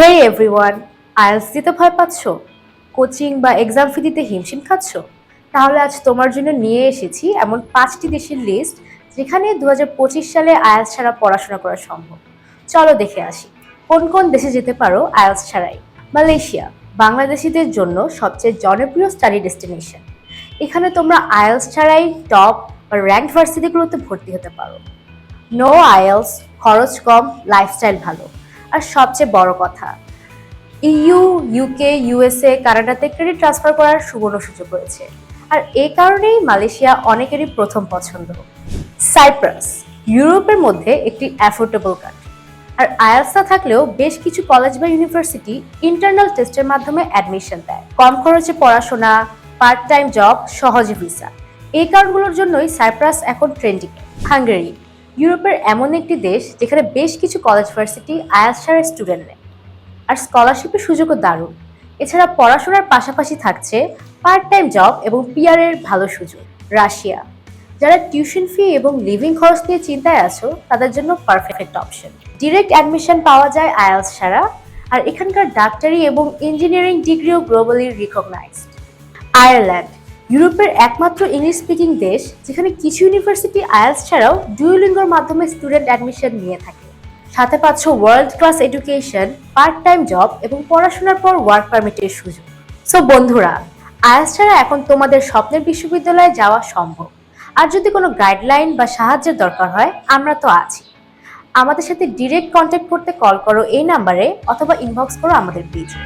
হে everyone IELTS দিতে ভয় পাচ্ছ? কোচিং বা এক্সাম ফি দিতে হিমশিম খাচ্ছ? তাহলে আজ তোমার জন্য নিয়ে এসেছি এমন পাঁচটি দেশের লিস্ট যেখানে দু হাজার পঁচিশ সালে আইএলস ছাড়া পড়াশোনা করা সম্ভব। চলো দেখে আসি। কোন কোন দেশে যেতে পারো আইএলস ছাড়াই? মালয়েশিয়া, বাংলাদেশিদের জন্য সবচেয়ে জনপ্রিয় স্টাডি ডেস্টিনেশন এখানে তোমরা আইএলস ছাড়াই টপ বা র্যাঙ্ক ভার্সিটিগুলোতে ভর্তি হতে পারো। নো আইএলস খরচ কম লাইফস্টাইল ভালো। আর সবচেয়ে বড় কথা ইইউ ইউকে ইউএসএ কানাডাতে ক্রেডিট ট্রান্সফার করার সুবর্ণ সুযোগ রয়েছে। আর এই কারণেই মালয়েশিয়া অনেকেরই প্রথম পছন্দ। সাইপ্রাস ইউরোপের মধ্যে একটি অ্যাফোর্ডেবল কান্ট্রি আর আয়াস থাকলেও বেশ কিছু কলেজ বা ইউনিভার্সিটি ইন্টারনাল টেস্টের মাধ্যমে অ্যাডমিশন দেয়। কম খরচে পড়াশোনা পার্ট টাইম জব সহজে ভিসা এই কারণগুলোর জন্যই সাইপ্রাস এখন ট্রেন্ডিং হাঙ্গেরি ইউরোপের এমন একটি দেশ যেখানে বেশ কিছু কলেজ ভার্সিটি আয়াস ছাড়ের স্টুডেন্ট নেয় আর স্কলারশিপের সুযোগও দারুণ। এছাড়া পড়াশোনার পাশাপাশি থাকছে পার্ট টাইম জব এবং পিআর এর ভালো সুযোগ, রাশিয়া। যারা টিউশন ফি এবং লিভিং খরচ নিয়ে চিন্তায় আছো, তাদের জন্য পারফেক্ট অপশন ডিরেক্ট অ্যাডমিশন পাওয়া যায় আয়ালস ছাড়া, আর এখানকার ডাক্তারি এবং ইঞ্জিনিয়ারিং ডিগ্রিও গ্লোবালি রিকগনাইজড আয়ারল্যান্ড ইউরোপের একমাত্র ইংলিশ স্পিকিং দেশ, যেখানে কিছু ইউনিভার্সিটি আয়ালস ছাড়াও ডুয়োলিঙ্গোর মাধ্যমে স্টুডেন্ট অ্যাডমিশন নিয়ে থাকে। সাথে পাচ্ছ world class education part time job এবং পড়াশোনার পর ওয়ার্ক পারমিটের সুযোগ। সো বন্ধুরা আয়াস ছাড়া এখন তোমাদের স্বপ্নের বিশ্ববিদ্যালয়ে যাওয়া সম্ভব। আর যদি কোনো গাইডলাইন বা সাহায্যের দরকার হয়, আমরা তো আছি। আমাদের সাথে ডিরেক্ট কন্ট্যাক্ট করতে কল করো এই নাম্বারে অথবা ইনবক্স করো আমাদের পেজে